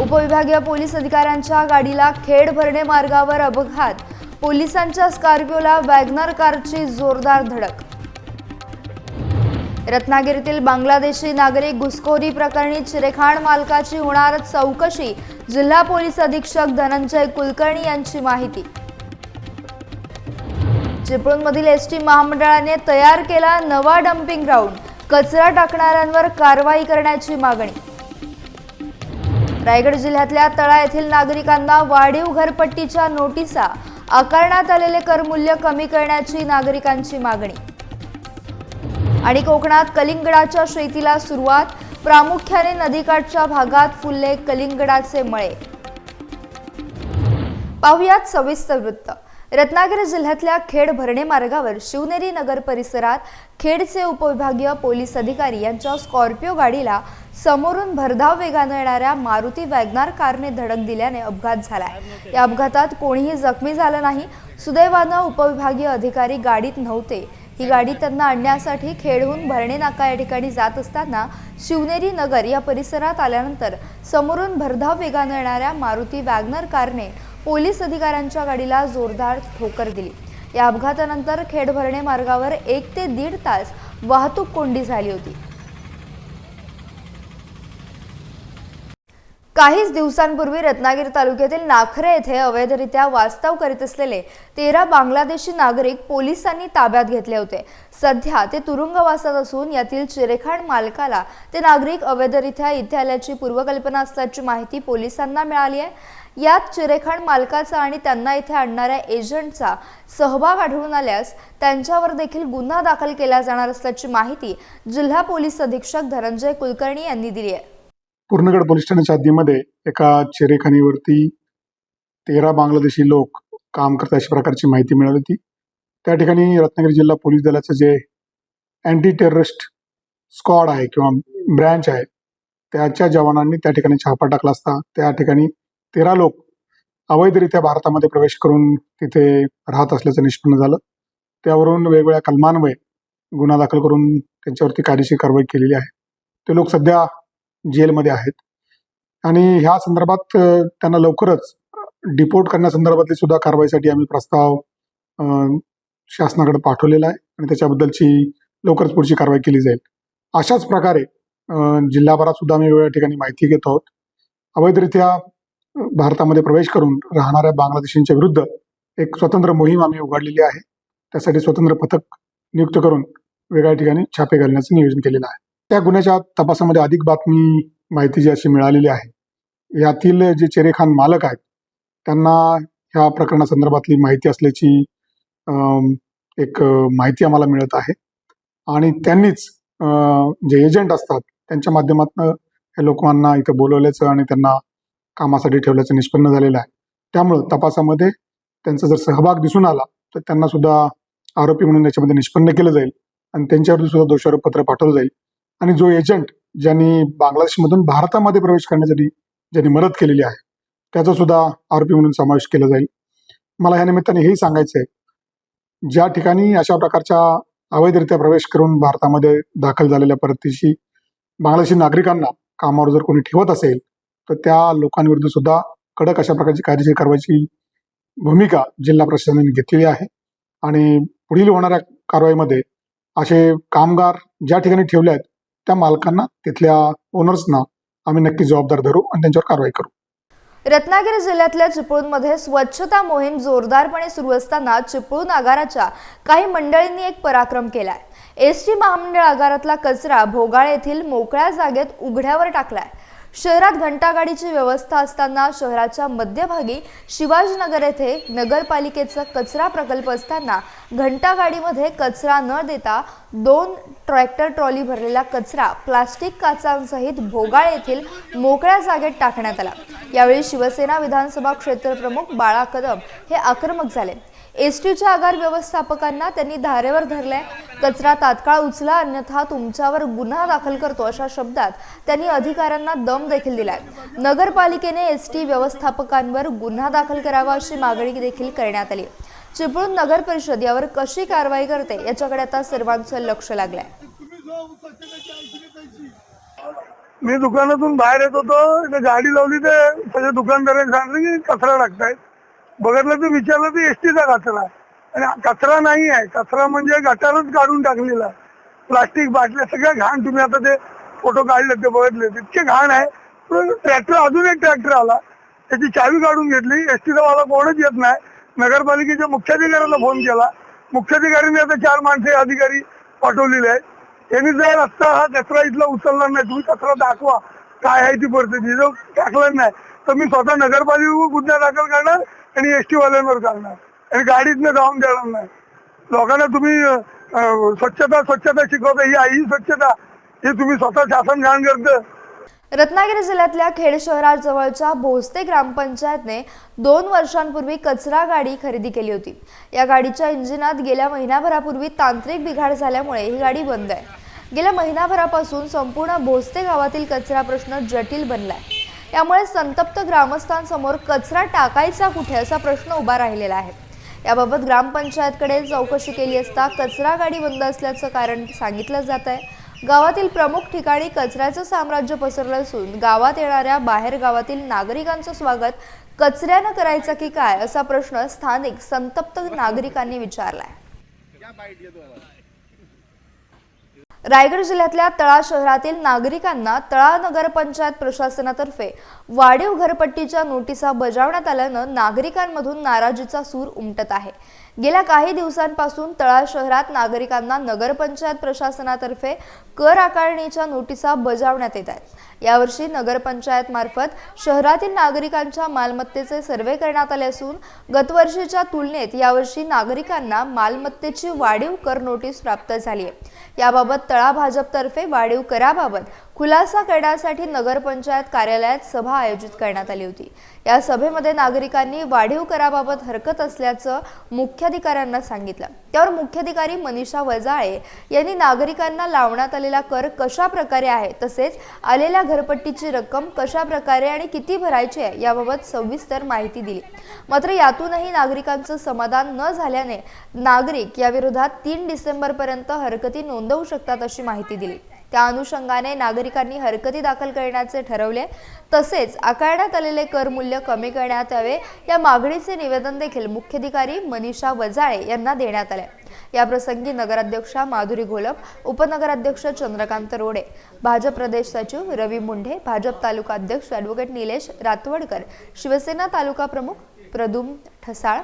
उपविभागीय पोलीस अधिकाऱ्यांच्या गाडीला खेड भरणे मार्गावर अपघात. पोलिसांच्या स्कॉर्पिओला वॅगनर कारची जोरदार धडक. रत्नागिरीतील बांगलादेशी नागरिक घुसखोरी प्रकरणी चिरेखाण मालकाची होणार चौकशी जिल्हा पोलीस अधीक्षक धनंजय कुलकर्णी यांची माहिती. चिपळूणमधील एस टी महामंडळाने तयार केला नवा डम्पिंग ग्राउंड. कचरा टाकणाऱ्यांवर कारवाई करण्याची मागणी. रायगड जिल्ह्यातल्या तळा येथील नागरिकांना वाढीव घरपट्टीच्या नोटिसा आकारण्यात आलेले करमूल्य कमी करण्याची नागरिकांची मागणी. आणि कोकणात कलिंगडाच्या शेतीला सुरुवात प्रामुख्याने नदीकाठच्या भागात फुलले कलिंगडाचे मळे. पाहुयात सविस्तर वृत्त. रत्नागिरी जिल्ह्यातल्या खेड भरणे मार्गावर शिवनेरी नगर परिसरात खेडचे उपविभागीय पोलीस अधिकारी यांच्या स्कॉर्पिओ गाडीला समोरून भरधाव वेगानं येणाऱ्या मारुती वॅगनार कारने धडक दिल्याने अपघात झाला या अपघातात कोणीही जखमी झालं नाही. सुदैवानं उपविभागीय अधिकारी गाडीत नव्हते. ही गाडी त्यांना आणण्यासाठी खेडहून भरणे नाका या ठिकाणी जात असताना शिवनेरी नगर या परिसरात आल्यानंतर समोरून भरधाव वेगानं येणाऱ्या मारुती वॅगनर कारने पोलीस अधिकाऱ्यांच्या गाडीला जोरदार ठोकर दिली. या अपघातानंतर खेड भरणे मार्गावर एक ते दीड तास वाहतूक कोंडी झाली होती. काहीच दिवसांपूर्वी रत्नागिरी तालुक्यातील नाखरे येथे अवैधरित्या वास्तव करीत असलेले तेरा बांगलादेशी नागरिक पोलिसांनी ताब्यात घेतले होते. सध्या ते तुरुंगवासात असून यातील चिरेखाण मालकाला ते नागरिक अवैधरित्या इथे आल्याची पूर्वकल्पना असल्याची माहिती पोलिसांना मिळाली आहे. यात चिरेखाण मालकाचा आणि त्यांना इथे आणणाऱ्या एजंटचा सहभाग आढळून आल्यास त्यांच्यावर देखील गुन्हा दाखल केला जाणार असल्याची माहिती जिल्हा पोलीस अधीक्षक धनंजय कुलकर्णी यांनी दिली आहे. पूर्णगड पोलीस स्टेशनच्या हद्दीमध्ये एका चिरेखानीवरती तेरा बांगलादेशी लोक काम करतात अशा प्रकारची माहिती मिळाली होती. त्या ठिकाणी रत्नागिरी जिल्हा पोलीस दलाचं जे अँटी टेररिस्ट स्क्वॉड आहे किंवा ब्रँच आहे त्याच्या जवानांनी त्या ठिकाणी छापा टाकला असता. त्या ठिकाणी तेरा लोक अवैधरित्या भारतामध्ये प्रवेश करून तिथे राहत असल्याचं निष्पन्न झालं. त्यावरून वेगवेगळ्या कलमान्वये गुन्हा दाखल करून त्यांच्यावरती कायदेशीर कारवाई केलेली आहे. ते लोक सध्या जेलमध्ये आहेत. आणि ह्या संदर्भात त्यांना लवकरच डिपोर्ट करण्यासंदर्भातली सुद्धा कारवाईसाठी आम्ही प्रस्ताव शासनाकडे पाठवलेला आहे आणि त्याच्याबद्दलची लवकरच पुढची कारवाई केली जाईल. अशाच प्रकारे जिल्हाभरात सुद्धा आम्ही वेगवेगळ्या ठिकाणी माहिती घेत आहोत. अवैधरित्या भारतामध्ये प्रवेश करून राहणाऱ्या बांगलादेशींच्या विरुद्ध एक स्वतंत्र मोहीम आम्ही उघडलेली आहे. त्यासाठी स्वतंत्र पथक नियुक्त करून वेगळ्या ठिकाणी छापे घालण्याचं नियोजन केलेलं आहे. त्या गुन्ह्याच्या तपासामध्ये अधिक बातमी माहिती जी अशी मिळालेली आहे. यातील जे चेरेखान मालक आहेत त्यांना ह्या प्रकरणासंदर्भातली माहिती असल्याची एक माहिती आम्हाला मिळत आहे. आणि त्यांनीच जे एजंट असतात त्यांच्या माध्यमातून या लोकांना इथं बोलवल्याचं आणि त्यांना कामासाठी ठेवल्याचं निष्पन्न झालेलं आहे. त्यामुळं तपासामध्ये त्यांचा जर सहभाग दिसून आला तर त्यांना सुद्धा आरोपी म्हणून याच्यामध्ये निष्पन्न केलं जाईल आणि त्यांच्यावरती सुद्धा दोषारोप पत्र पाठवलं जाईल. आणि जो एजंट ज्यांनी बांगलादेशमधून भारतामध्ये प्रवेश करण्यासाठी ज्यांनी मदत केलेली आहे त्याचा सुद्धा आरोपी म्हणून समावेश केला जाईल. मला या निमित्ताने हेही सांगायचं आहे ज्या ठिकाणी अशा प्रकारच्या अवैधरित्या प्रवेश करून भारतामध्ये दाखल झालेल्या परतीशी बांगलादेशी नागरिकांना कामावर जर कोणी ठेवत असेल तर त्या लोकांविरुद्ध सुद्धा कडक अशा प्रकारची कायदेशीर कारवाईची भूमिका जिल्हा प्रशासनाने घेतलेली आहे. आणि पुढील होणाऱ्या कारवाईमध्ये असे कामगार ज्या ठिकाणी ठेवले आहेत त्या मालकांना तिथल्या ओनर्सना आम्ही नक्की जबाबदार धरू आणि त्यांच्यावर कारवाई करू. रत्नागिरी जिल्ह्यातल्या चिपळूणमध्ये स्वच्छता मोहीम जोरदारपणे सुरू असताना चिपळूण आगाराच्या काही मंडळींनी एक पराक्रम केलाय. एस टी महामंडळ आगारातला कचरा भोगाळ येथील मोकळ्या जागेत उघड्यावर टाकलाय. शहरात घंटागाडीची व्यवस्था असताना शहराच्या मध्यभागी शिवाजीनगर येथे नगरपालिकेचा कचरा प्रकल्प असताना घंटागाडीमध्ये कचरा न देता दोन ट्रॅक्टर ट्रॉली भरलेला कचरा प्लास्टिक काचांसहित भोगाळ येथील मोकळ्या जागेत टाकण्यात आला. यावेळी शिवसेना विधानसभा क्षेत्रप्रमुख बाळा कदम हे आक्रमक झाले. एस टीच्या आगार व्यवस्थापकांना त्यांनी धारेवर धरलाय. कचरा तात्काळ उचला अन्यथा तुमच्यावर गुन्हा दाखल करतो अशा शब्दात त्यांनी अधिकाऱ्यांना दम देखील दिलाय. नगरपालिकेने एस टी व्यवस्थापकांवर गुन्हा दाखल करावा अशी मागणी देखील करण्यात आली. चिपळूण नगर परिषद यावर कशी कारवाई करते याच्याकडे आता सर्वांचं लक्ष लागलंय. मी दुकानातून बाहेर येत होतो गाडी लावली ते सगळे दुकानदारांनी सांगितलं की कचरा टाकतायत. बघितलं तर विचारलं तर एसटीचा कचरा. आणि कचरा नाही आहे. कचरा म्हणजे गटारच काढून टाकलेला. आहे. प्लास्टिक बाटल्या सगळ्या घाण. तुम्ही आता ते फोटो काढले ते बघितले. इतके घाण आहे. पण ट्रॅक्टर अजून एक ट्रॅक्टर आला. त्याची चावी काढून घेतली. एसटीचा वाला कोणच येत नाही. नगरपालिकेच्या मुख्याधिकाऱ्याला फोन केला. मुख्याधिकाऱ्यांनी आता चार माणसे अधिकारी पाठवलेले आहेत. त्यांनी जर रस्ता हा कचरा इथला उचलला नाही तुम्ही कचरा दाखवा. काय आहे ती परिस्थिती? जर टाकलं नाही तर मी स्वतः नगरपालिकेवर गुन्हा दाखल करणार. आणि एस टी वाल्यांवर करणार आणि गाडीतनं जाऊन देणार नाही. लोकांना तुम्ही स्वच्छता स्वच्छता शिकवता ही आई स्वच्छता हे तुम्ही स्वतः शासन घाण करतं. रत्नागिरी जिल्ह्यातल्या खेड शहराजवळच्या भोसते ग्रामपंचायतने दोन वर्षांपूर्वी कचरा गाडी खरेदी केली होती. या गाडीच्या इंजिनात गेल्या महिनाभरापूर्वी तांत्रिक बिघाड झाल्यामुळे ही गाडी बंद आहे. गेल्या महिनाभरापासून संपूर्ण भोसते गावातील कचरा प्रश्न जटिल बनलाय. यामुळे संतप्त ग्रामस्थांसमोर कचरा टाकायचा कुठे असा प्रश्न उभा राहिलेला आहे. याबाबत ग्रामपंचायतकडे चौकशी केली असता कचरा गाडी बंद असल्याचं कारण सांगितलं जात आहे. गावातील प्रमुख ठिकाणी कचऱ्याचं साम्राज्य पसरलं असून गावात येणाऱ्या बाहेर गावातील नागरिकांचं स्वागत कचऱ्यानं करायचं की काय असा प्रश्न स्थानिक संतप्त नागरिकांनी विचारलाय. रायगड जिल्ह्यातल्या तळा शहरातील नागरिकांना तळा नगरपंचायत प्रशासनातर्फे वाढीव घरपट्टीच्या नोटिसा बजावण्यात आल्यानं नागरिकांमधून नाराजीचा सूर उमटत आहे. गेल्या काही दिवसांपासून तळा शहरात नागरिकांना नगरपंचायत प्रशासनातर्फे कर आकारणीच्या नोटिसा बजावण्यात येत आहेत. यावर्षी नगरपंचायत मार्फत शहरातील नागरिकांच्या मालमत्तेचे सर्वे करण्यात आले असून गतवर्षीच्या तुलनेत यावर्षी नागरिकांना मालमत्तेची वाढीव कर नोटीस प्राप्त झाली आहे. याबाबत तळा भाजपतर्फे वाढीव कराबाबत खुलासा करण्यासाठी नगरपंचायत कार्यालयात सभा आयोजित करण्यात आली होती. या सभेमध्ये नागरिकांनी वाढीव कराबाबत हरकत असल्याचं मुख्याधिकाऱ्यांना सांगितलं. त्यावर मुख्याधिकारी मनीषा वजाळे यांनी नागरिकांना लावण्यात आलेला कर कशा प्रकारे आहे तसेच आलेल्या घरपट्टीची रक्कम कशा प्रकारे आणि किती भरायची आहे याबाबत सविस्तर माहिती दिली. मात्र यातूनही नागरिकांचं समाधान न झाल्याने नागरिक याविरोधात तीन डिसेंबरपर्यंत हरकती नोंदवू शकतात अशी माहिती दिली. त्या अनुषंगाने नागरिकांनी हरकती दाखल करण्याचे ठरवले. तसेच आकारण्यात आलेले कर मूल्य कमी करण्यात यावे या मागणीचे निवेदन देखील मुख्याधिकारी मनीषा वजाळे यांना देण्यात आले. याप्रसंगी नगराध्यक्षा माधुरी घोलप उपनगराध्यक्ष चंद्रकांत रोडे भाजप प्रदेश सचिव रवी मुंढे भाजप तालुका अध्यक्ष ॲडव्होकेट निलेश रातवडकर शिवसेना तालुका प्रमुख प्रदुम ठसाळ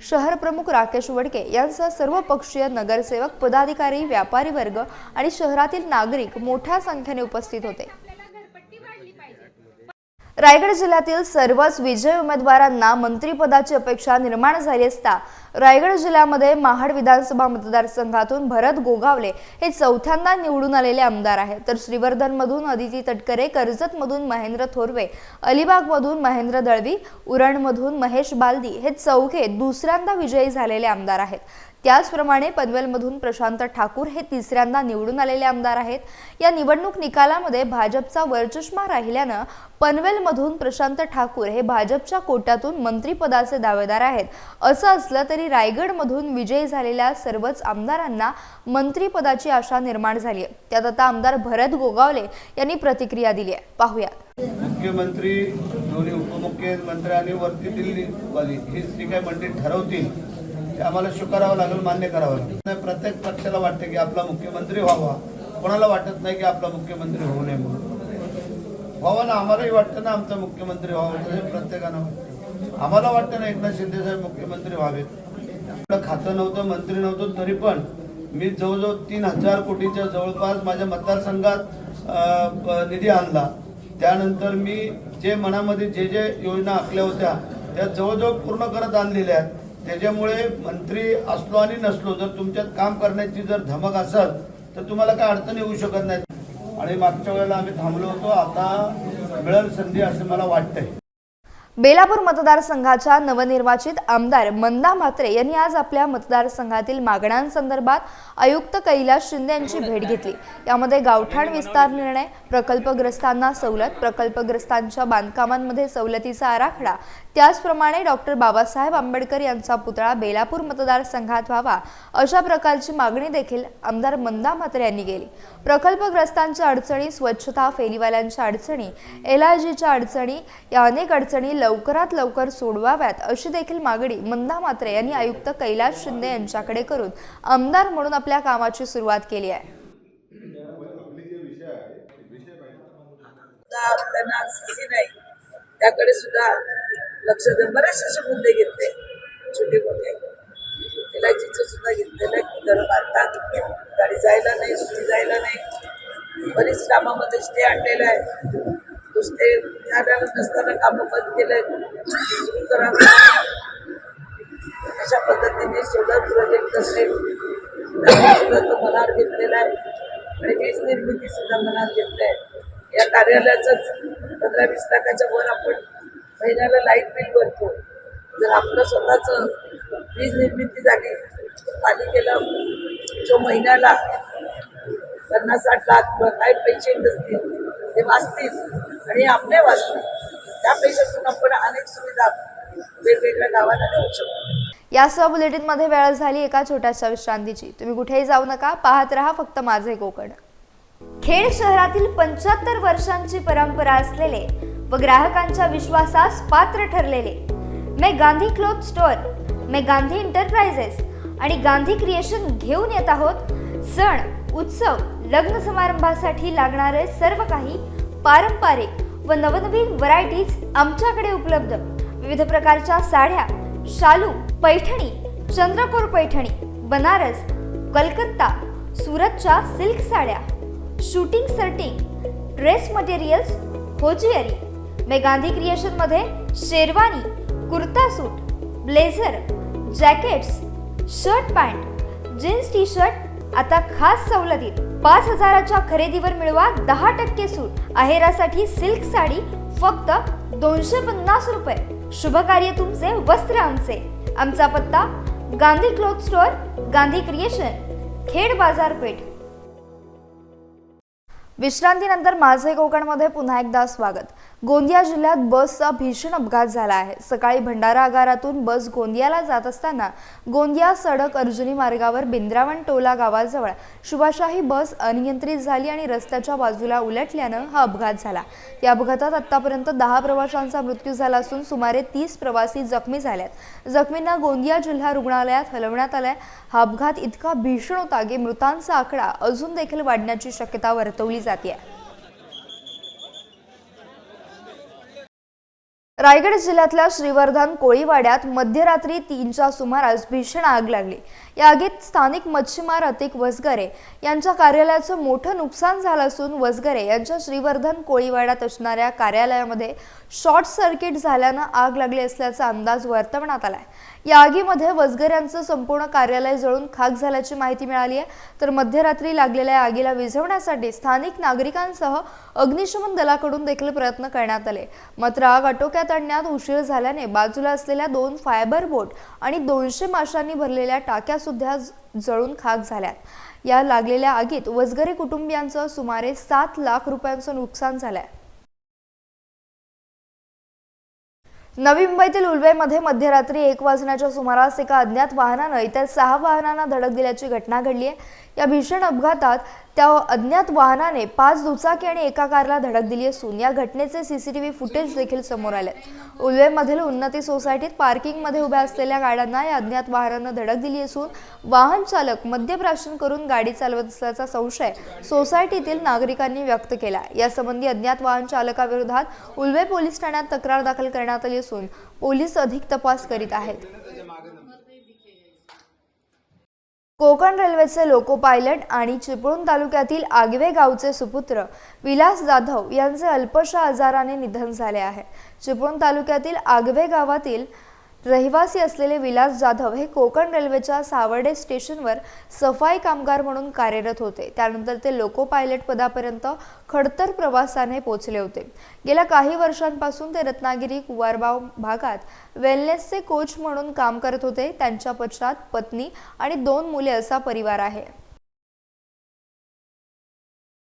शहर प्रमुख राकेश वडके यांसह सर्व पक्षीय नगरसेवक पदाधिकारी व्यापारी वर्ग आणि शहरातील नागरिक मोठ्या संख्येने उपस्थित होते. रायगड जिल्ह्यातील सर्वच विजय उमेदवारांना मंत्रिपदाची अपेक्षा निर्माण झाली असता रायगड जिल्ह्यामध्ये महाड विधानसभा मतदारसंघातून भरत गोगावले हे चौथ्यांदा निवडून आलेले आमदार आहेत. तर श्रीवर्धनमधून अदिती तटकरे कर्जतमधून महेंद्र थोरवे अलिबागमधून महेंद्र दळवी उरणमधून महेश बालदी हे चौघे दुसऱ्यांदा विजयी झालेले आमदार आहेत. त्याचप्रमाणे पनवेलमधून प्रशांत ठाकूर हे तिसऱ्यांदा निवडून आलेले आमदार आहेत. या निवडणूक निकालामध्ये भाजपचा वरचष्मा राहिल्यानं पनवेलमधून प्रशांत ठाकूर हे भाजपच्या कोट्यातून मंत्रिपदाचे दावेदार आहेत. असं असलं तरी रायगडमधून विजयी झालेल्या सर्वच आमदारांना मंत्रिपदाची आशा निर्माण झाली आहे त्यात आता आमदार भरत गोगावले यांनी प्रतिक्रिया दिली आहे. पाहूयात मुख्यमंत्री दोन्ही उपमुख्यमंत्री आणि वरती दिल्लीवाली ही जी काही मंडळी ठरवतील. ते आम्हाला स्वीकारावं लागेल मान्य करावं लागेल. नाही, प्रत्येक पक्षाला वाटते की आपला मुख्यमंत्री व्हावा. कोणाला वाटत नाही की आपला मुख्यमंत्री होऊ नये म्हणून. व्हावा ना आम्हालाही वाटतं ना आमचा मुख्यमंत्री व्हावा तसे प्रत्येकानं वाटतं. आम्हाला वाटतं ना एकनाथ शिंदे साहेब मुख्यमंत्री व्हावेत. आपलं खातं नव्हतं मंत्री नव्हतं तरी पण मी जवळजवळ तीन हजार कोटीच्या जवळपास माझ्या मतदारसंघात निधी आणला. त्यानंतर मी जे मनामध्ये जे जे योजना आखल्या होत्या त्या जवळजवळ पूर्ण करत आणलेल्या आहेत. त्याच्यामुळे मंत्री असलो आणि नसलो जर तुमच्यात काम करण्याची जर धमक असत तर तुम्हाला काय अडचण येऊ शकत नाही. आणि मागच्या वेळेला आम्ही थांबलो होतो आता मिळेल संधी असं मला वाटतंय. बेलापूर मतदारसंघाच्या नवनिर्वाचित आमदार मंदा म्हात्रे यांनी आज आपल्या मतदारसंघातील मागण्यांसंदर्भात आयुक्त कैलास शिंदे यांची भेट घेतली. यामध्ये गावठाण विस्तार निर्णय प्रकल्पग्रस्तांना सवलत प्रकल्पग्रस्तांच्या बांधकामांमध्ये सवलतीचा आराखडा त्याचप्रमाणे डॉक्टर बाबासाहेब आंबेडकर यांचा पुतळा बेलापूर मतदारसंघात व्हावा अशा प्रकारची मागणी देखील आमदार मंदा म्हात्रे यांनी केली. प्रकल्पग्रस्तांच्या अडचणी स्वच्छता फेरीवाल्यांच्या अडचणी एल आय जीच्या अडचणी या अनेक अडचणी लवकरात लवकर सोडवाव्यात अशी देखील मागणी मंदा म्हात्रे यांनी आयुक्त कैलास शिंदे यांच्याकडे करून आमदार म्हणून आपल्या कामाची सुरुवात केली आहे. त्यांना सीसी नाही त्याकडे सुद्धा लक्ष देऊन बरेचसे असे मुद्दे घेतले. छोटे मोठे. इलायचीचं सुद्धा घेतलेलं आहे. दर बांधतात गाडी जायला नाही सुटी जायला नाही. बरीच कामामध्ये स्टे आणलेलं आहे. तो स्टे मिळालेला नसताना कामं बंद केलंय. सुरू करावं अशा पद्धतीने सोलर प्रोजेक्ट असेल सुद्धा तो मनावर घेतलेला आहे. आणि वीज निर्मिती सुद्धा मनावर घेतली आहे या कार्यालयाचंच पंधरा वीस लाखाच्या वर आपण महिन्याला लाइट बिल भरतो जर आपलं स्वतःचं वीज निर्मिती झाली पालिकेला जो महिन्याला पन्नास साठ लाख किंवा काय पैसे येत असतील ते वाचतील. आणि आपले वाचतील. त्या पैशातून आपण अनेक सुविधा वेगवेगळ्या गावांना देऊ शकतो. यासह बुलेटिनमध्ये वेळ झाली एका छोट्याशा विश्रांतीची. तुम्ही कुठेही जाऊ नका पाहत रहा फक्त माझे कोकण. खेड शहरातील पंच्याहत्तर वर्षांची परंपरा असलेले व ग्राहकांच्या विश्वासास पात्र ठरलेले. मै गांधी क्लोथ स्टोअर मै गांधी इंटरप्राइजेस आणि गांधी क्रिएशन घेऊन येत आहोत. सण उत्सव लग्न समारंभासाठी लागणारे सर्व काही पारंपरिक व नवनवीन व्हरायटीज आमच्याकडे उपलब्ध. विविध प्रकारच्या साड्या शालू पैठणी चंद्रकोर पैठणी बनारस कलकत्ता सुरतच्या सिल्क साड्या shooting shirting dress materials hosiery मे Gandhi क्रिएशनमध्ये sherwani kurta suit blazer jackets shirt pant jeans T shirt आता खास सवलतीत पाच हजाराच्या खरेदीवर मिळवा दहा टक्के सूट. आहेरासाठी सिल्क साडी फक्त दोनशे पन्नास रुपये. शुभ कार्य तुमचे वस्त्र आमचे. आमचा पत्ता Gandhi cloth store Gandhi creation Khed बाजारपेठ. विश्रांतीनंतर माझे कोकणमध्ये पुन्हा एकदा स्वागत. गोंदिया जिल्ह्यात बसचा भीषण अपघात झाला आहे. सकाळी भंडारा आगारातून बस गोंदियाला जात असताना गोंदिया सडक अर्जुनी मार्गावर बिंद्रावण टोला गावाजवळ शुभाशाही बस अनियंत्रित झाली आणि रस्त्याच्या बाजूला उलटल्यानं हा अपघात झाला. या अपघातात आतापर्यंत दहा प्रवाशांचा मृत्यू झाला असून सुमारे तीस प्रवासी जखमी झाल्यात जखमींना गोंदिया जिल्हा रुग्णालयात हलवण्यात आलाय. हा अपघात इतका भीषण होता की मृतांचा आकडा अजून देखील वाढण्याची शक्यता वर्तवली जाते रायगड जिल्ह्यातल्या श्रीवर्धन कोळीवाड्यात मध्यरात्री तीनच्या सुमारास भीषण आग लागली. या आगीत स्थानिक मच्छीमार अतिक वसगरे यांच्या कार्यालयाचं मोठं नुकसान झालं असून वसगरे यांच्या श्रीवर्धन कोळीवाड्यात असणाऱ्या कार्यालयामध्ये शॉर्ट सर्किट झाल्यानं आग लागली असल्याचा अंदाज वर्तवण्यात आलाय. या आगीमध्ये वसगर यांचं संपूर्ण कार्यालय जळून खाक झाल्याची माहिती मिळाली आहे. तर मध्यरात्री लागलेल्या आगीला विझवण्यासाठी स्थानिक नागरिकांसह अग्निशमन दलाकडून देखील प्रयत्न करण्यात आले. मात्र आग आटोक्यात आणण्यात उशीर झाल्याने बाजूला असलेल्या दोन फायबर बोट आणि दोनशे माशांनी भरलेल्या टाक्या सुद्धा जळून खाक झाल्यात. या लागलेल्या आगीत वसगरे कुटुंबियांचं सुमारे सात लाख रुपयांचं नुकसान झालंय. नवी मुंबईतील उलवेमध्ये मध्यरात्री एक वाजण्याच्या सुमारास एका अज्ञात वाहनानं इतर सहा वाहनांना धडक दिल्याची घटना घडली आहे या भीषण अपघातात त्या अज्ञात वाहनाने पाच दुचाकी आणि एका कारला धडक दिली असून या घटनेचे सीसीटीव्ही फुटेज देखील समोर आले. उलवेमधील उन्नती सोसायटीत पार्किंगमध्ये उभ्या असलेल्या गाड्यांना या अज्ञात वाहनानं धडक दिली असून वाहन चालक मद्यप्राशन करून गाडी चालवत असल्याचा संशय सोसायटीतील नागरिकांनी व्यक्त केला. यासंबंधी अज्ञात वाहन चालकाविरोधात उलवे पोलीस ठाण्यात तक्रार दाखल करण्यात आली असून पोलीस अधिक तपास करीत आहेत. कोकण रेल्वेचे लोको पायलट आणि चिपळूण तालुक्यातील आगवे गावचे सुपुत्र विलास जाधव यांचे अल्पशा आजाराने निधन झाले आहे. चिपळूण तालुक्यातील आगवे गावातील रहिवासी असलेले विलास जाधव हे कोकण रेल्वेच्या सावर्डे स्टेशनवर सफाई कामगार म्हणून कार्यरत होते. त्यानंतर ते लोको पायलट पदापर्यंत खडतर प्रवासाने पोहोचले होते. गेल्या काही वर्षांपासून ते रत्नागिरी कुवारबाव भागात वेलनेसचे कोच म्हणून काम करत होते. त्यांच्या पश्चात पत्नी आणि दोन मुले असा परिवार आहे.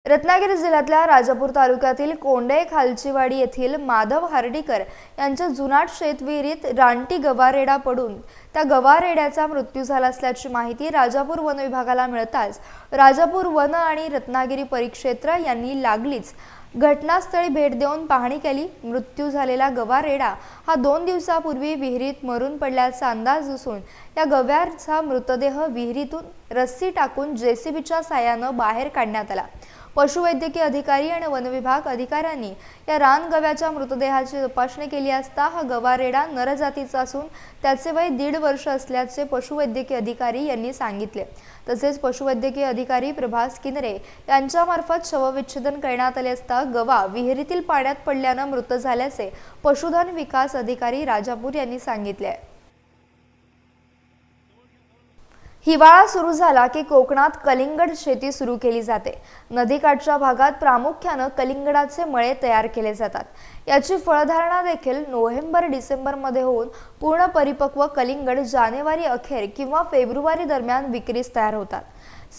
रत्नागिरी जिल्ह्यातल्या राजापूर तालुक्यातील कोंडे खालचीवाडी येथील माधव हार्डीकर यांच्या जुनाट शेतविहिरीत रानटी गवारेडा पडून त्या गवारेड्याचा मृत्यू झाला असल्याची माहिती राजापूर वन विभागाला मिळताच राजापूर वन आणि रत्नागिरी परिक्षेत्र यांनी लागलीच. घटनास्थळी भेट देऊन पाहणी केली. मृत्यू झालेला गवारेडा हा दोन दिवसापूर्वी विहिरीत मरून पडल्याचा अंदाज असून या गव्याचा मृतदेह विहिरीतून रस्सी टाकून जेसीबीच्या साह्यानं बाहेर काढण्यात आला. पशुवैद्यकीय अधिकारी आणि वनविभाग अधिकाऱ्यांनी या रानगव्याच्या मृतदेहाची तपासणी केली असता हा गवारेडा नरजातीचा असून त्याचे वय दीड वर्ष असल्याचे पशुवैद्यकीय अधिकारी यांनी सांगितले. तसेच पशुवैद्यकीय अधिकारी प्रभास किनरे यांच्यामार्फत शवविच्छेदन करण्यात आले असता गवा विहिरीतील पाण्यात पडल्यानं मृत झाल्याचे पशुधन विकास अधिकारी राजापूर यांनी सांगितले आहे हिवाळा सुरू झाला की कोकणात कलिंगड शेती सुरू केली जाते. नदीकाठच्या भागात प्रामुख्यानं कलिंगडाचे मळे तयार केले जातात. याची फळधारणा देखील नोव्हेंबर डिसेंबरमध्ये होऊन पूर्ण परिपक्व कलिंगड जानेवारी अखेर किंवा फेब्रुवारी दरम्यान विक्रीस तयार होतात.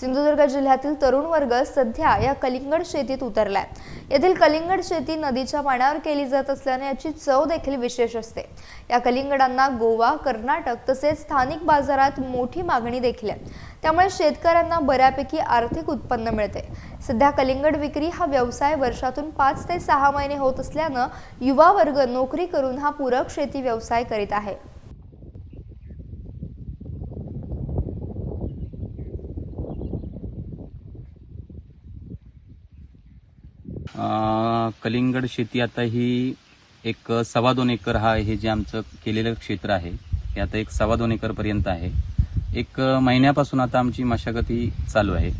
सिंधुदुर्ग जिल्ह्यातील तरुण वर्ग सध्या या कलिंगड शेतीत उतरलाय. येथील कलिंगड शेती नदीच्या पाण्यावर केली जात असल्याने याची चव देखील विशेष असते. या कलिंगडांना गोवा कर्नाटक तसेच स्थानिक बाजारात मोठी मागणी देखील आहे. त्यामुळे शेतकऱ्यांना बऱ्यापैकी आर्थिक उत्पन्न मिळते. सध्या कलिंगड विक्री हा व्यवसाय वर्षातून पाच ते सहा महिने होत असल्यानं युवा वर्ग नोकरी करून हा पूरक शेती व्यवसाय करीत आहे. कलिंगड शेती आता ही एक सव्वा दोन एकर हा हे जे आमचं केलेलं क्षेत्र आहे हे आता एक सव्वा दोन एकर पर्यंत आहे. एक महिन्यापासून आता आमची मशागत ही चालू आहे.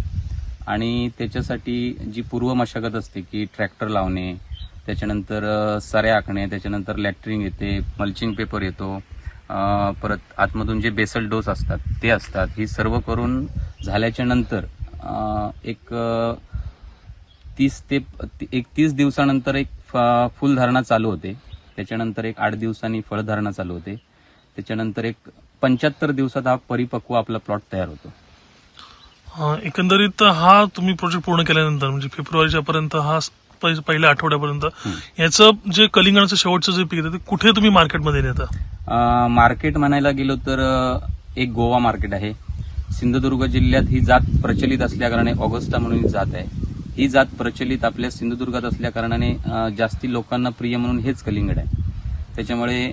आणि त्याच्यासाठी जी पूर्व मशागत असते की ट्रॅक्टर लावणे त्याच्यानंतर सरे आखणे त्याच्यानंतर लॅटरिंग येते मल्चिंग पेपर येतो परत आतमधून जे बेसल डोस असतात ते असतात. ही सर्व करून झाल्याच्यानंतर एक तीस ते एक तीस दिवसानंतर एक फुलधारणा चालू होते. त्याच्यानंतर एक आठ दिवसांनी फळधारणा चालू होते. त्याच्यानंतर एक पंच्याहत्तर दिवसात हा परिपक्व आपला प्लॉट तयार होतो. एकंदरीत हा तुम्ही प्रोजेक्ट पूर्ण केल्यानंतर म्हणजे फेब्रुवारीच्या पर्यंत हा पहिल्या आठवड्यापर्यंत याचं जे कलिंगणाचं शेवटचं जे पीक आहे ते कुठे तुम्ही मार्केटमध्ये नेता? मार्केट म्हणायला गेलो तर एक गोवा मार्केट आहे. सिंधुदुर्ग जिल्ह्यात ही जात प्रचलित असल्याकारणे ऑगस्टा म्हणून जात आहे. ही जात प्रचलित आपल्या सिंधुदुर्गात असल्याकारणाने अ, जास्ती लोकांना प्रिय म्हणून हेच कलिंगड आहे. त्याच्यामुळे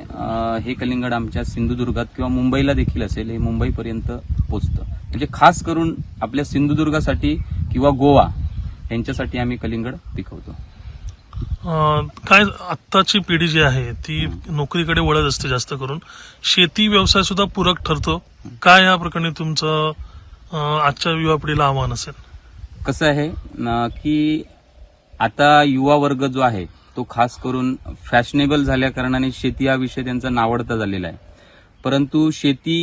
हे कलिंगड आमच्या सिंधुदुर्गात किंवा मुंबईला देखील असेल हे मुंबईपर्यंत पोचतं. म्हणजे खास करून आपल्या सिंधुदुर्गासाठी किंवा गोवा यांच्यासाठी आम्ही कलिंगड पिकवतो. काय आत्ताची पिढी जी आहे ती नोकरीकडे वळत असते जास्त करून. शेती व्यवसाय सुद्धा पूरक ठरतो. काय या प्रकरणी तुमचं आजच्या युवा पिढीला आव्हान असेल? कसं आहे न, की आता युवा वर्ग जो आहे तो खास करून फॅशनेबल झाल्या कारणाने शेती हा विषय त्यांचा नावडता झालेला आहे. परंतु शेती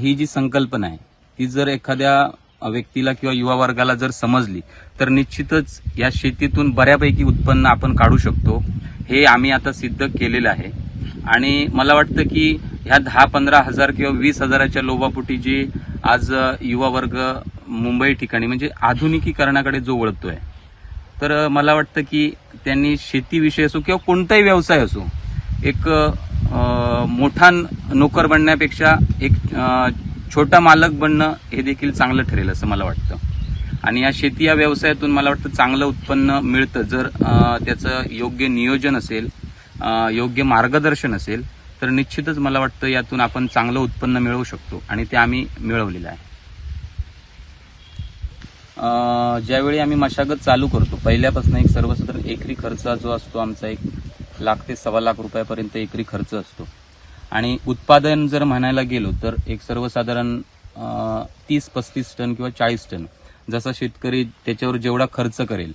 ही जी संकल्पना आहे ती जर एखाद्या व्यक्तीला किंवा युवा वर्गाला जर समजली तर निश्चितच या शेतीतून बऱ्यापैकी उत्पन्न आपण काढू शकतो. हे आम्ही आता सिद्ध केलेलं आहे. आणि मला वाटतं की ह्या दहा पंधरा हजार किंवा वीस हजाराच्या लोभापोटी जी आज युवा वर्ग मुंबई ठिकाणी म्हणजे आधुनिकीकरणाकडे जो वळतोय. तर मला वाटतं की त्यांनी शेतीविषयी असो किंवा कोणताही व्यवसाय असो एक मोठा नोकर बनण्यापेक्षा एक छोटा मालक बनणं हे देखील चांगलं ठरेल असं मला वाटतं. आणि या शेती या व्यवसायातून मला वाटतं चांगलं उत्पन्न मिळतं. जर त्याचं योग्य नियोजन असेल योग्य मार्गदर्शन असेल तर निश्चितच मला वाटतं यातून आपण चांगलं उत्पन्न मिळवू शकतो आणि ते आम्ही मिळवलेलं आहे. ज्यावेळी आम्ही मशागत चालू करतो पहिल्यापासून एक सर्वसाधारण एकरी खर्च जो असतो आमचा एक लाख ते सव्वा लाख रुपयापर्यंत एकरी खर्च असतो. आणि उत्पादन जर म्हणायला गेलो तर एक सर्वसाधारण तीस पस्तीस टन किंवा चाळीस टन जसा शेतकरी त्याच्यावर जेवढा खर्च करेल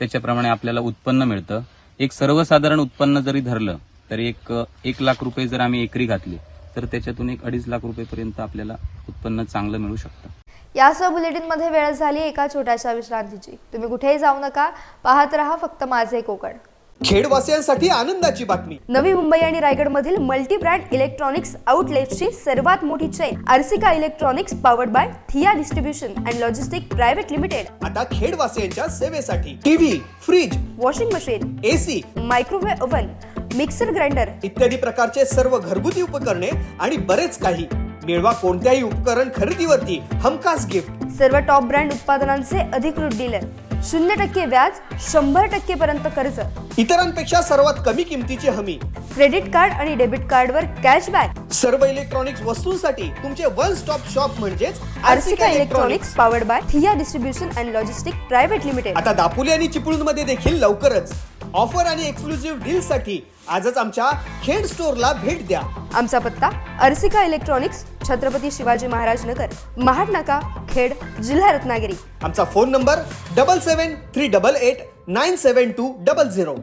त्याच्याप्रमाणे आपल्याला उत्पन्न मिळतं. एक सर्वसाधारण उत्पन्न जरी धरलं तरी एक एक लाख रुपये जर आम्ही एकरी घातले तर त्याच्यातून एक अडीच लाख रुपयेपर्यंत आपल्याला उत्पन्न चांगलं मिळू शकतं. यासह बुलेटिनमध्ये वेळ झाली एका छोट्याशा विश्रांतीची. तुम्ही कुठेही जाऊ नका पाहत रहा फक्त माझे कोकण. खेडवासियांसाठी आनंदाची बातमी. नवी मुंबई आणि रायगडमधील मल्टी ब्रँड इलेक्ट्रॉनिक्स आउटलेट्सची सर्वात मोठी chain Arsika electronics powered by Thia distribution and logistic private limited. आता खेडवासियांच्या सेवेसाठी TV fridge washing machine AC microwave oven mixer grinder. इत्यादी प्रकारचे सर्व घरगुती उपकरणे आणि बरेच काही. मिळवा कोणत्याही उपकरण खरेदीवरती हमखास गिफ्ट. सर्व टॉप ब्रँड उत्पादनांचे अधिकृत डीलर शून्य टक्के व्याज शंभर टक्के पर्यंत कर्ज. इतरांपेक्षा सर्वात कमी किमतीची हमी. क्रेडिट कार्ड आणि डेबिट कार्डवर कॅशबॅक. सर्व इलेक्ट्रॉनिक्स वस्तूंसाठी तुमचे वन स्टॉप शॉप म्हणजेच Arsika electronics. Powered by Thia distribution and logistic private limited आता दापोली आणि चिपळूणमध्ये देखील लवकरच. ऑफर आणि एक्सक्लुझिव्ह डील साठी आजच आमच्या खेड स्टोअरला भेट द्या. आमचा पत्ता अर्सिका इलेक्ट्रॉनिक्स छत्रपती शिवाजी महाराज नगर महाड नाका. खेड जिल्हा रत्नागिरी. आमचा phone number double seven three double eight nine seven two double zero.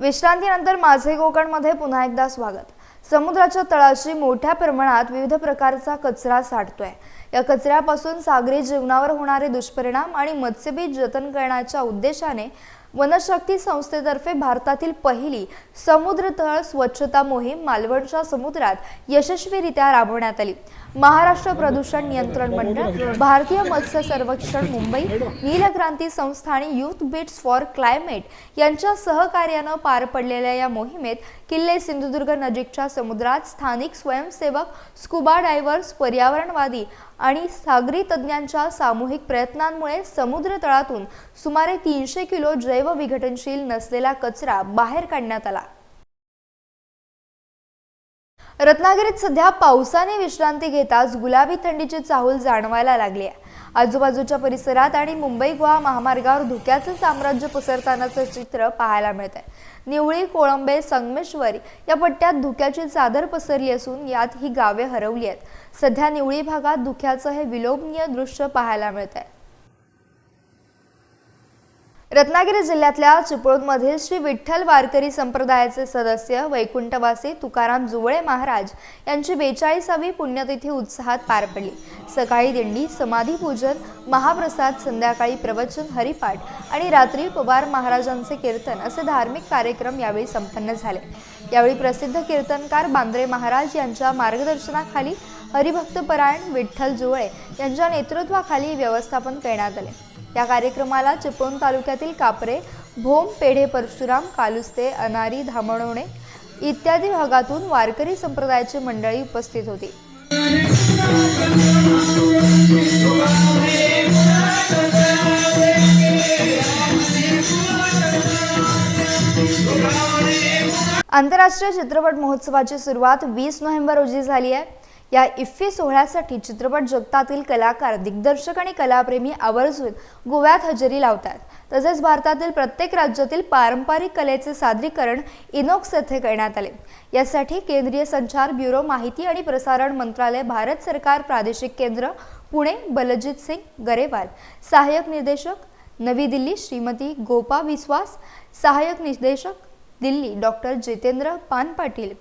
विश्रांतीनंतर माझे कोकणमध्ये पुन्हा एकदा स्वागत. समुद्राच्या तळाशी मोठ्या प्रमाणात विविध प्रकारचा कचरा साठतोय. या कचऱ्यापासून सागरी जीवनावर होणारे दुष्परिणाम आणि मत्स्यबीज जतन करण्याच्या उद्देशाने वनशक्ती संस्थेतर्फे भारतातील पहिली समुद्र तळ स्वच्छता मोहीम मालवणच्या समुद्रात यशस्वीरित्या राबवण्यात आली. महाराष्ट्र प्रदूषण नियंत्रण मंडळ भारतीय मत्स्य सर्वेक्षण मुंबई नीलक्रांती संस्था आणि युथ बिट्स फॉर क्लायमेट यांच्या सहकार्यानं पार पडलेल्या या मोहिमेत किल्ले सिंधुदुर्ग नजीकच्या समुद्रात स्थानिक स्वयंसेवक स्कुबा डायव्हर्स पर्यावरणवादी आणि सागरी तज्ज्ञांच्या सामूहिक प्रयत्नांमुळे समुद्र तळातून सुमारे तीनशे किलो जैवविघटनशील नसलेला कचरा बाहेर काढण्यात आला. रत्नागिरीत सध्या पावसाने विश्रांती घेताच गुलाबी थंडीची चाहूल जाणवायला लागली आहे. आजूबाजूच्या परिसरात आणि मुंबई गोवा महामार्गावर धुक्याचं साम्राज्य पसरतानाचं चित्र पाहायला मिळत आहे निवळी कोळंबे संगमेश्वर या पट्ट्यात धुक्याची चादर पसरली असून यात ही गावे हरवली आहेत. सध्या निवळी भागात धुक्याचं हे विलोभनीय दृश्य पाहायला मिळत आहे रत्नागिरी जिल्ह्यातल्या चिपळूणमधील श्री विठ्ठल वारकरी संप्रदायाचे सदस्य वैकुंठवासी तुकाराम जुवळे महाराज यांची बेचाळीसावी पुण्यतिथी उत्साहात पार पडली. सकाळी दिंडी समाधी पूजन महाप्रसाद संध्याकाळी प्रवचन हरिपाठ आणि रात्री पवार महाराजांचे कीर्तन असे धार्मिक कार्यक्रम यावेळी संपन्न झाले. यावेळी प्रसिद्ध कीर्तनकार बांद्रे महाराज यांच्या मार्गदर्शनाखाली हरिभक्तपरायण विठ्ठल जुवळे यांच्या नेतृत्वाखाली व्यवस्थापन करण्यात आले. या कार्यक्रमाला चिपळूण तालुक्यातील कापरे भोम पेढे परशुराम कालुस्ते अनारी धामणवणे इत्यादी भागातून वारकरी संप्रदायाची मंडळी उपस्थित होती. आंतरराष्ट्रीय चित्रपट महोत्सवाची सुरुवात वीस नोव्हेंबर रोजी झाली आहे. या इफ्फी सोहळ्यासाठी चित्रपट जगतातील कलाकार दिग्दर्शक आणि कलाप्रेमी आवर्जून गोव्यात हजेरी लावतात. तसेच भारतातील प्रत्येक राज्यातील पारंपरिक कलेचे सादरीकरण इनोक्स येथे करण्यात आले. यासाठी केंद्रीय संचार ब्युरो माहिती आणि प्रसारण मंत्रालय भारत सरकार प्रादेशिक केंद्र पुणे बलजित सिंग गरेवाल सहाय्यक निर्देशक नवी दिल्ली श्रीमती गोपा विश्वास सहाय्यक निर्देशक दिल्ली डॉक्टर जितेंद्र पानपाटील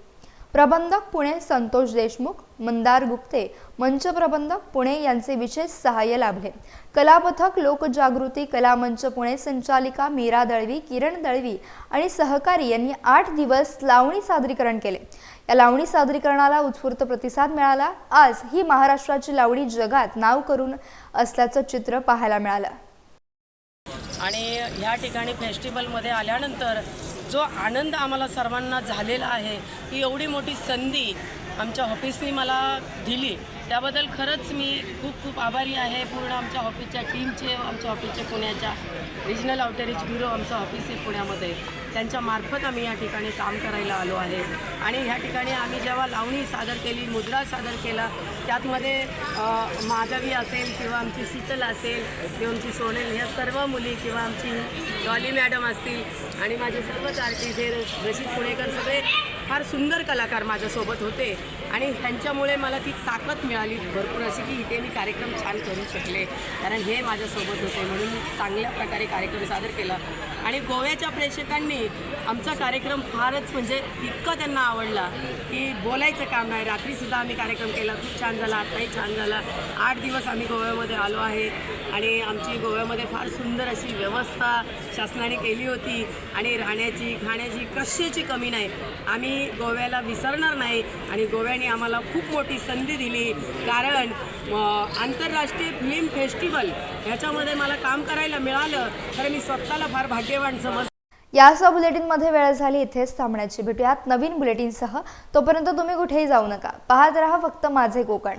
प्रबंधक पुणे संतोष देशमुख मंदार गुप्ते मंच प्रबंधक पुणे यांचे विशेष सहाय्य लाभले. कलापथक लोकजागृती कला मंच पुणे संचालिका मीरा दळवी किरण दळवी आणि सहकारी यांनी आठ दिवस लावणी सादरीकरण केले. या लावणी सादरीकरणाला उत्स्फूर्त प्रतिसाद मिळाला. आज ही महाराष्ट्राची लावणी जगात नाव करून असल्याचं चित्र पाहायला मिळालं. आणि ह्या ठिकाणी फेस्टिवलमध्ये आल्यानंतर जो आनंद आम्हाला सर्वांना झालेला आहे ही एवढी मोठी संधी आमच्या ऑफिसनी मला दिली. त्याबद्दल खरंच मी खूप खूप आभारी आहे. पूर्ण आमच्या ऑफिसच्या टीमचे आमच्या ऑफिसचे पुण्याच्या रिजनल आउटरीच ब्युरो आमचं ऑफिस आहे पुण्यामध्ये. त्यांच्यामार्फत आम्ही या ठिकाणी काम करायला आलो आहे. आणि ह्या ठिकाणी आम्ही जेव्हा लावणी सादर केली मुद्रा सादर केला त्यातमध्ये माधवी असेल किंवा आमची शीतल असेल किंवा आमची सोनेल ह्या सर्व मुली किंवा आमची डॉली मॅडम असतील आणि माझे सर्वच आर्टिस्ट हे रशीद पुणेकर सगळे फार सुंदर कलाकार माझ्यासोबत होते. आणि त्यांच्यामुळे मला ती ताकद मिळाली. भरपूर अशी की इथे मी कार्यक्रम छान करू शकले. कारण हे माझ्यासोबत होते. म्हणून मी चांगल्या प्रकारे कार्यक्रम सादर केला. आणि गोव्याच्या प्रेक्षकांनी आमचा कार्यक्रम फारच म्हणजे इतकं त्यांना आवडला की बोलायचं काम नाही. रात्रीसुद्धा आम्ही कार्यक्रम केला. खूप छान झाला. आत्ताही छान झाला. आठ दिवस आम्ही गोव्यामध्ये आलो आहे आणि आमची गोव्यामध्ये फार सुंदर अशी व्यवस्था शासनाने केली होती आणि राहण्याची खाण्याची कशाची कमी नाही. आम्ही गोव्याला विसरणार नाही आणि गोव्याने आम्हाला खूप मोठी संधी दिली. कारण आंतरराष्ट्रीय फिल्म फेस्टिवल ह्याच्यामध्ये मला काम करायला मिळालं तर मी स्वतःला फार भाग्यवान समज यासह बुलेटिनमध्ये वेळ झाली इथेच थांबण्याची. भेटूयात नवीन बुलेटिनसह. तोपर्यंत तुम्ही कुठेही जाऊ नका. पाहत रहा फक्त माझे कोकण.